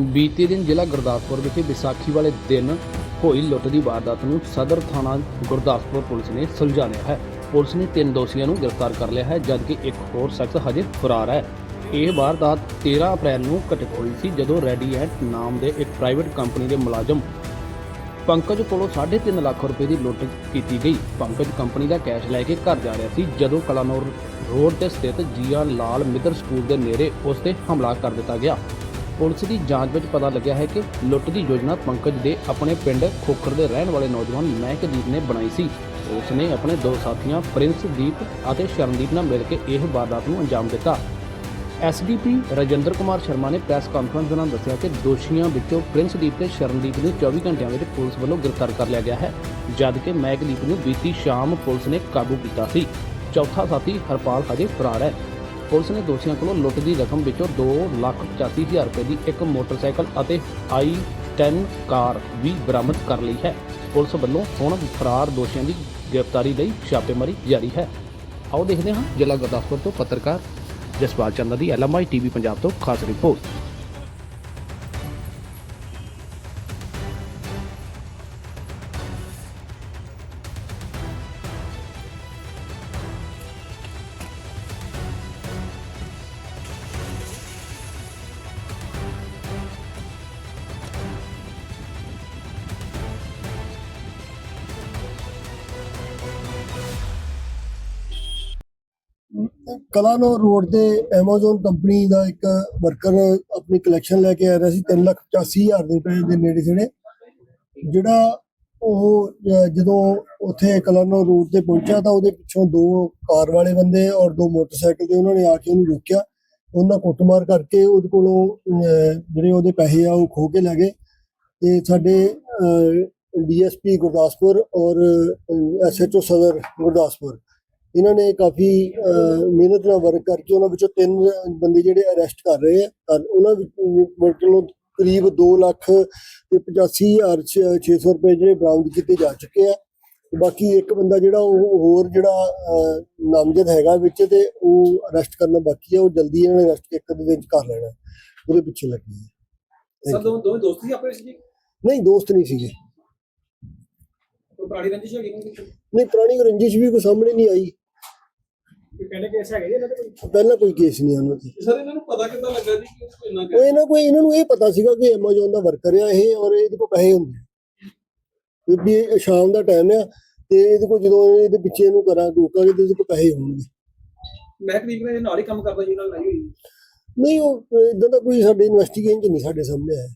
ਬੀਤੇ ਦਿਨ ਜ਼ਿਲ੍ਹਾ ਗੁਰਦਾਸਪੁਰ ਵਿਖੇ ਵਿਸਾਖੀ ਵਾਲੇ ਦਿਨ ਹੋਈ ਲੁੱਟ ਦੀ ਵਾਰਦਾਤ ਨੂੰ ਸਦਰ ਥਾਣਾ ਗੁਰਦਾਸਪੁਰ ਪੁਲਿਸ ਨੇ ਸੁਲਝਾ ਲਿਆ ਹੈ। ਪੁਲਿਸ ਨੇ ਤਿੰਨ ਦੋਸ਼ੀਆਂ ਨੂੰ ਗ੍ਰਿਫਤਾਰ ਕਰ ਲਿਆ ਹੈ, ਜਦਕਿ ਇੱਕ ਹੋਰ ਸ਼ਖਸ ਹਜੇ ਫਰਾਰ ਹੈ। ਇਹ ਵਾਰਦਾਤ 13 ਅਪ੍ਰੈਲ ਨੂੰ ਘਟਿਤ ਹੋਈ ਸੀ, ਜਦੋਂ ਰੈਡੀਐਂਟ ਨਾਮ ਦੇ ਇੱਕ ਪ੍ਰਾਈਵੇਟ ਕੰਪਨੀ ਦੇ ਮੁਲਾਜ਼ਮ ਪੰਕਜ ਕੋਲੋਂ 3.5 ਲੱਖ ਰੁਪਏ ਦੀ ਲੁੱਟ ਕੀਤੀ ਗਈ। ਪੰਕਜ ਕੰਪਨੀ ਦਾ ਕੈਸ਼ ਲੈ ਕੇ ਘਰ ਜਾ ਰਿਹਾ ਸੀ, ਜਦੋਂ ਕਲਾਨੌਰ ਰੋਡ ਤੇ ਸਥਿਤ ਜੀਆ ਲਾਲ ਮਿੱਤਰ ਸਕੂਲ ਦੇ ਨੇੜੇ ਉਸ ਤੇ ਹਮਲਾ ਕਰ ਦਿੱਤਾ ਗਿਆ। ਪੁਲਿਸ ਦੀ ਜਾਂਚ ਵਿੱਚ ਪਤਾ ਲੱਗਿਆ ਹੈ ਕਿ ਲੁੱਟ ਦੀ ਯੋਜਨਾ ਪੰਕਜ ਦੇ ਆਪਣੇ ਪਿੰਡ ਖੋਖਰ ਦੇ ਰਹਿਣ ਵਾਲੇ ਨੌਜਵਾਨ ਮਹਿਕਦੀਪ ਨੇ ਬਣਾਈ ਸੀ। ਉਸ ਨੇ ਆਪਣੇ ਦੋ ਸਾਥੀਆਂ ਪ੍ਰਿੰਸਦੀਪ ਅਤੇ ਸ਼ਰਨਦੀਪ ਨਾਲ ਮਿਲ ਕੇ ਇਹ ਵਾਰਦਾਤ ਨੂੰ ਅੰਜਾਮ ਦਿੱਤਾ। ਐਸਡੀਪੀ ਰਜਿੰਦਰ ਕੁਮਾਰ ਸ਼ਰਮਾ ਨੇ ਪ੍ਰੈਸ ਕਾਨਫਰੰਸ ਦੌਰਾਨ ਦੱਸਿਆ ਕਿ ਦੋਸ਼ੀਆਂ ਵਿੱਚੋਂ ਪ੍ਰਿੰਸਦੀਪ ਤੇ ਸ਼ਰਨਦੀਪ ਨੂੰ 24 ਘੰਟਿਆਂ ਵਿੱਚ ਪੁਲਿਸ ਵੱਲੋਂ ਗ੍ਰਿਫਤਾਰ ਕਰ ਲਿਆ ਗਿਆ ਹੈ, ਜਦਕਿ ਮਹਿਕਦੀਪ ਨੂੰ ਬੀਤੀ ਸ਼ਾਮ ਪੁਲਿਸ ਨੇ ਕਾਬੂ ਕੀਤਾ ਸੀ। ਚੌਥਾ ਸਾਥੀ ਹਰਪਾਲ ਹਜੇ ਫਰਾਰ ਹੈ। ਪੁਲਿਸ ਨੇ ਦੋਸ਼ੀਆਂ ਕੋਲੋਂ ਲੁੱਟ ਦੀ ਰਕਮ ਵਿੱਚੋਂ 285000 ਰੁਪਏ ਦੀ ਇੱਕ ਮੋਟਰਸਾਈਕਲ ਅਤੇ ਆਈ 10 ਕਾਰ ਵੀ ਬਰਾਮਦ ਕਰ ਲਈ ਹੈ। ਪੁਲਿਸ ਵੱਲੋਂ ਹੁਣ ਫਰਾਰ ਦੋਸ਼ੀਆਂ ਦੀ ਗ੍ਰਿਫਤਾਰੀ ਲਈ ਛਾਪੇਮਾਰੀ ਜਾਰੀ ਹੈ। ਆਓ ਦੇਖਦੇ ਹਾਂ ਜ਼ਿਲ੍ਹਾ ਗੁਰਦਾਸਪੁਰ ਤੋਂ ਪੱਤਰਕਾਰ ਜਸਪਾਲ ਚੰਦਾ ਦੀ ਐਲਐਮਆਈ ਟੀਵੀ ਪੰਜਾਬ ਤੋਂ ਖਾਸ ਰਿਪੋਰਟ। ਕਲਾਨੌਰ ਰੋਡ ਤੇ Amazon ਕੰਪਨੀ ਦਾ ਇੱਕ ਵਰਕਰ ਆਪਣੀ ਕਲੈਕਸ਼ਨ ਲੈ ਕੇ ਆ ਰਿਹਾ ਸੀ 385000 ਦੇ ਰੁਪਏ ਦੇ ਨੇੜੇ ਜਿਹੜੇ ਜਿਹੜਾ ਉਹ ਜਦੋਂ ਉੱਥੇ ਕਲਾਨੌਰ ਰੋਡ ਤੇ ਪਹੁੰਚਿਆ ਤਾਂ ਉਹਦੇ ਪਿੱਛੋਂ ਦੋ ਕਾਰ ਵਾਲੇ ਬੰਦੇ ਔਰ ਦੋ ਮੋਟਰਸਾਈਕਲ ਤੇ ਉਹਨਾਂ ਨੇ ਆ ਕੇ ਉਹਨੂੰ ਰੋਕਿਆ। ਉਹਨਾਂ ਕੁੱਟਮਾਰ ਕਰਕੇ ਉਹਦੇ ਕੋਲੋਂ ਜਿਹੜੇ ਉਹਦੇ ਪੈਸੇ ਆ ਉਹ ਖੋ ਕੇ ਲੈ ਗਏ। ਤੇ ਸਾਡੇ ਡੀਐਸਪੀ ਗੁਰਦਾਸਪੁਰ ਔਰ ਐਸਐਚਓ ਸਦਰ ਗੁਰਦਾਸਪੁਰ ਇਹਨਾਂ ਨੇ ਕਾਫੀ ਮਿਹਨਤ ਨਾਲ ਵਰਕ ਕਰਕੇ ਉਹਨਾਂ ਵਿੱਚੋਂ ਤਿੰਨ ਬੰਦੇ ਜਿਹੜੇ ਅਰੈਸਟ ਕਰ ਰਹੇ ਆ। ਕਰ- ਉਹਨਾਂ ਵਿੱਚੋਂ ਕਰੀਬ 2 ਲੱਖ ਤੇ 85000 600 ਰੁਪਏ ਜਿਹੜੇ ਬਰਾਮਦ ਕੀਤੇ ਜਾ ਚੁੱਕੇ ਆ। ਬਾਕੀ ਇੱਕ ਬੰਦਾ ਜਿਹੜਾ ਉਹ ਹੋਰ ਜਿਹੜਾ ਨਾਮਜ਼ਦ ਹੈਗਾ ਵਿੱਚ ਤੇ ਉਹ ਅਰੈਸਟ ਕਰਨਾ ਬਾਕੀ ਆ। ਉਹ ਜਲਦੀ ਇਹਨਾਂ ਨੇ ਅਰੈਸਟ ਇੱਕ ਦਿਨ ਚ ਕਰ ਲੈਣਾ। ਉਹਦੇ ਪਿੱਛੇ ਲੱਗੀ ਹੈ ਦੋ ਦੋਸਤ ਸੀ ਵਿੱਚ ਜੀ? ਨਹੀਂ ਦੋਸਤ ਨਹੀਂ ਸੀਗੇ। ਪੁਰਾਣੀ ਰੰਜਿਸ਼ ਹੈਗੀ? ਨਹੀਂ ਪੁਰਾਣੀ ਰੰਜਿਸ਼ ਵੀ ਕੋਈ ਸਾਹਮਣੇ ਨਹੀਂ ਆਈ। ਪਹਿਲੇ ਕੇਸ ਹੈਗੇ ਜੀ ਇਹਨਾਂ ਦੇ ਕੋਈ? ਪਹਿਲਾਂ ਕੋਈ ਕੇਸ ਨਹੀਂ ਉਹਨਾਂ ਸਰ ਇਹਨਾਂ ਨੂੰ ਪਤਾ ਕਿੱਦਾਂ ਲੱਗਾ ਜੀ ਕਿ ਕੋਈ ਇੰਨਾ ਉਹ ਇਹਨਾਂ ਕੋਈ ਇਹਨਾਂ ਨੂੰ ਇਹ ਪਤਾ ਸੀਗਾ ਕਿ Amazon ਦਾ ਵਰਕਰ ਆ ਇਹ ਔਰ ਇਹਦੇ ਕੋਲ ਪੈਸੇ ਹੁੰਦੇ। ਵੀ ਇਹ ਸ਼ਾਮ ਦਾ ਟਾਈਮ ਆ ਤੇ ਇਹਦੇ ਕੋਲ ਜਦੋਂ ਇਹਦੇ ਪਿੱਛੇ ਇਹਨੂੰ ਕਰਾਂ ਰੋਕਾਂਗੇ ਤੇ ਇਹਦੇ ਕੋਲ ਪੈਸੇ ਹੋਣਗੇ। ਮਹਿਕਦੀਪ ਨੇ ਨਾਲ ਹੀ ਕੰਮ ਕਰਦਾ ਜੀ ਨਾਲ ਲਾਈ ਹੋਈ। ਨਹੀਂ ਉਹ ਇਦਾਂ ਦਾ ਕੋਈ ਸਾਡੇ ਇਨਵੈਸਟੀਗੇਸ਼ਨ ਚ ਨਹੀਂ ਸਾਡੇ ਸਾਹਮਣੇ ਆਇਆ।